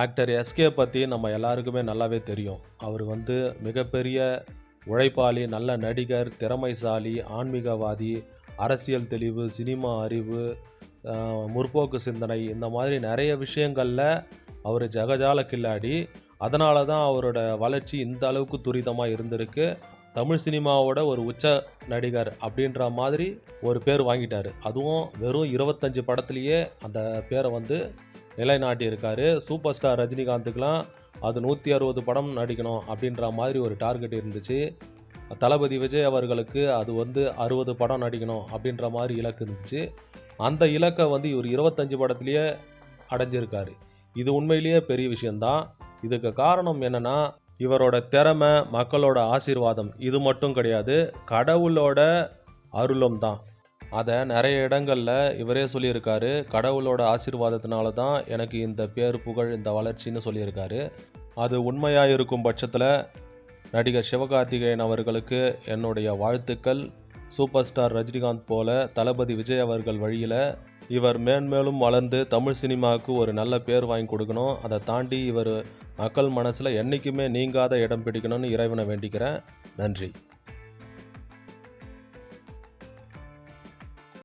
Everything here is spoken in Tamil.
ஆக்டர் எஸ்கே பற்றி நம்ம எல்லாருக்குமே நல்லாவே தெரியும். அவர் வந்து மிகப்பெரிய உழைப்பாளி நல்ல நடிகர் திறமைசாலி ஆன்மீகவாதி அரசியல் தெளிவு சினிமா அறிவு முற்போக்கு சிந்தனை இந்த மாதிரி நிறைய விஷயங்களில் அவர் ஜகஜால கில்லாடி அதனால தான் அவரோட வளர்ச்சி இந்த அளவுக்கு துரிதமாக இருந்திருக்கு. தமிழ் சினிமாவோட ஒரு உச்ச நடிகர் அப்படின்ற மாதிரி ஒரு பேர் வாங்கிட்டார். அதுவும் வெறும் இருபத்தஞ்சு படத்துலேயே அந்த பேரை வந்து நிலைநாட்டி இருக்காரு. சூப்பர் ஸ்டார் ரஜினிகாந்துக்கெலாம் அது நூற்றி அறுபது படம் நடிக்கணும் அப்படின்ற மாதிரி ஒரு டார்கெட் இருந்துச்சு. தளபதி விஜய் அவர்களுக்கு அது வந்து அறுபது படம் நடிக்கணும் அப்படின்ற மாதிரி இலக்கு இருந்துச்சு. அந்த இலக்கை வந்து இவர் இருபத்தஞ்சு படத்துலேயே அடைஞ்சிருக்காரு. இது உண்மையிலேயே பெரிய விஷயந்தான் இதுக்கு காரணம் என்னென்னா இவரோட திறமை மக்களோட ஆசீர்வாதம் இது மட்டும் கிடையாது கடவுளோட அருளும் தான். அதை நிறைய இடங்களில் இவரே சொல்லியிருக்காரு. கடவுளோட ஆசீர்வாதத்தினால தான் எனக்கு இந்த பேர் புகழ் இந்த வளர்ச்சின்னு சொல்லியிருக்காரு. அது உண்மையாக இருக்கும் பட்சத்தில் நடிகர் சிவகார்த்திகேயன் அவர்களுக்கு என்னுடைய வாழ்த்துக்கள். சூப்பர் ஸ்டார் ரஜினிகாந்த் போல தளபதி விஜய் அவர்கள் வழியில் இவர் மேன்மேலும் வளர்ந்து தமிழ் சினிமாவுக்கு ஒரு நல்ல பேர் வாங்கி கொடுக்கணும். அதை தாண்டி இவர் மக்கள் மனசில் என்றைக்குமே நீங்காத இடம் பிடிக்கணும்னு இறைவனை வேண்டிக்கிறேன். நன்றி.